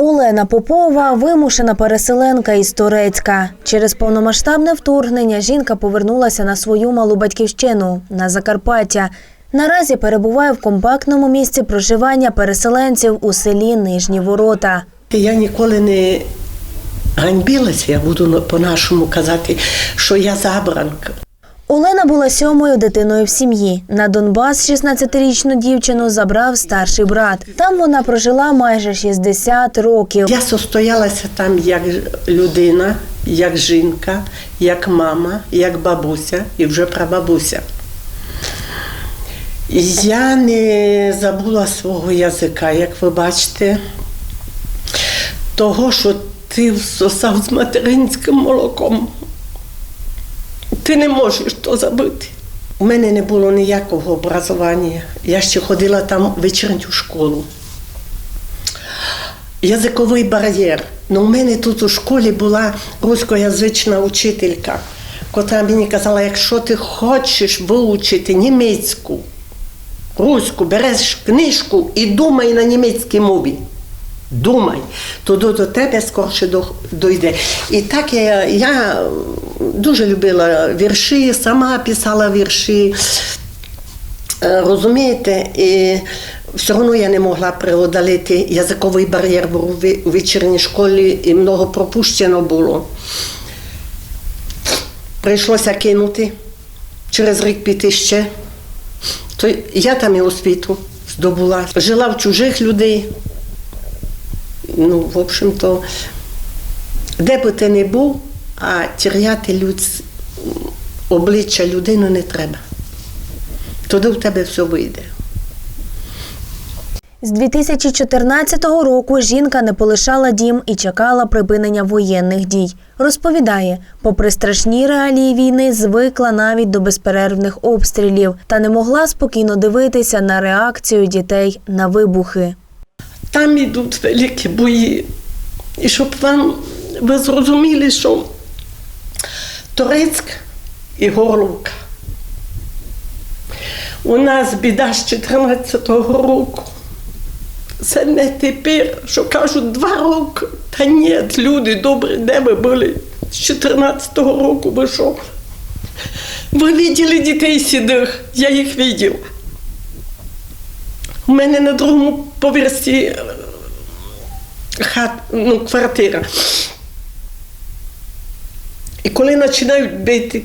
Олена Попова вимушена переселенка із Турецька. Через повномасштабне вторгнення жінка повернулася на свою малу батьківщину на Закарпаття. Наразі перебуває в компактному місці проживання переселенців у селі Нижні Ворота. Я ніколи не ганьбилася, я буду по-нашому казати, що я забранка. Олена була сьомою дитиною в сім'ї. На Донбас 16-річну дівчину забрав старший брат. Там вона прожила майже 60 років. Я состоялася там як людина, як жінка, як мама, як бабуся і вже прабабуся. Я не забула свого язика, як ви бачите, того, що ти всосав з материнським молоком. Ти не можеш то забити. У мене не було ніякого образування. Я ще ходила там в вечірню школу. Язиковий бар'єр. Ну, у мене тут у школі була рускоязична учителька, котра мені казала, якщо ти хочеш вивчити німецьку, руську, береш книжку і думай на німецькій мові. Думай, то до, тебе скорше до- дойде. І так я, я дуже любила вірші, сама писала вірші. Е, Розумієте, і все одно я не могла преодоліти язиковий бар'єр у у вечірній школі і много пропущено було. Прийшлося кинути через рік піти ще. То я там і освіту здобула. Жила в чужих людей. Ну, в общем-то, де би ти не був, а теряти людсь... обличчя людини не треба. Тоді в тебе все вийде. З 2014 року жінка не полишала дім і чекала припинення воєнних дій. Розповідає, попри страшні реалії війни, звикла навіть до безперервних обстрілів та не могла спокійно дивитися на реакцію дітей на вибухи. Там йдуть великі бої. І щоб вам ви зрозуміли, що Турецьк і Горловка. У нас біда з 14-го року. Це не тепер, що кажуть, два роки. Та ні, люди добрі, де ви були? З 14-го року ви? Ви бачили дітей сідих, я їх бачила. У мене на другому поверсі е, хат, ну, квартира. Коли починають бити,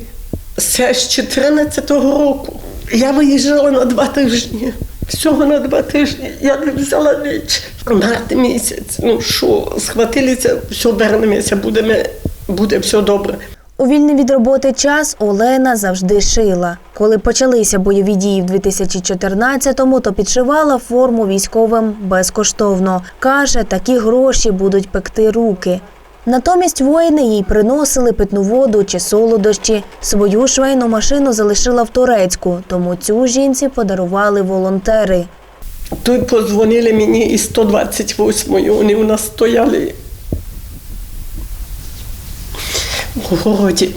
це з 14-го року. Я виїжджала на два тижні. Всього на два тижні. Я не взяла ніч. Март місяць. Ну що, схватилися, все вернемося, буде, буде все добре. У вільний від роботи час Олена завжди шила. Коли почалися бойові дії в 2014-му, то підшивала форму військовим безкоштовно. Каже, такі гроші будуть пекти руки. Натомість воїни їй приносили питну воду чи солодощі. Свою швейну машину залишила в Турецьку, тому цю жінці подарували волонтери. Тут подзвонили мені із 128-ї, вони у нас стояли в городі.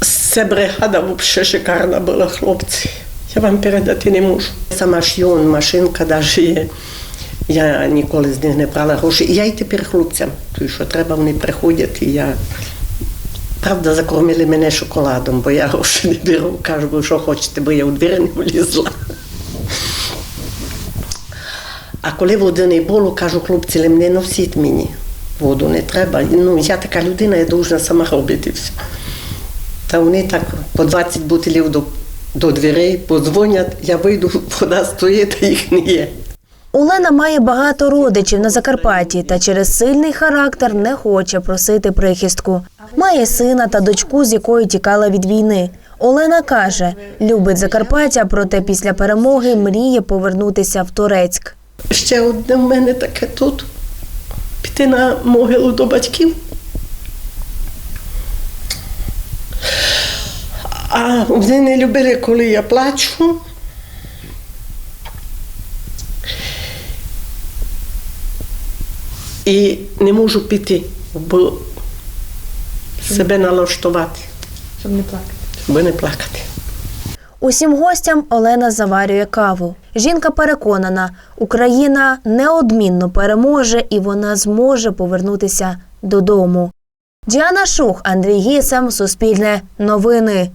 Це бригада взагалі шикарна була, хлопці. Я вам передати не можу. Сама шью, он, машинка навіть є. Я ніколи з них не брала гроші. Я й тепер хлопцям, тому що треба, вони приходять, і я. Правда, закормили мене шоколадом, бо я гроші не беру. Кажу, ви що хочете, бо я у двері не влізла. А коли води не було, кажу, хлопці, не носіть мені. Воду не треба. Ну, я така людина, я повинна сама робити все. Та вони так по 20 бутилів до, до дверей подзвонять, я вийду, вода стоїть, а їх не є. Олена має багато родичів на Закарпатті та через сильний характер не хоче просити прихистку. Має сина та дочку, з якою тікала від війни. Олена каже, любить Закарпаття, проте після перемоги мріє повернутися в Турецьк. Ще одне в мене таке тут. Піти на могилу до батьків. А вони не любили, коли я плачу. І не можу піти, бо себе налаштувати, Щоб не плакати. щоб не плакати. Усім гостям Олена заварює каву. Жінка переконана, Україна неодмінно переможе і вона зможе повернутися додому. Діана Шух, Андрій Гісам, Суспільне новини.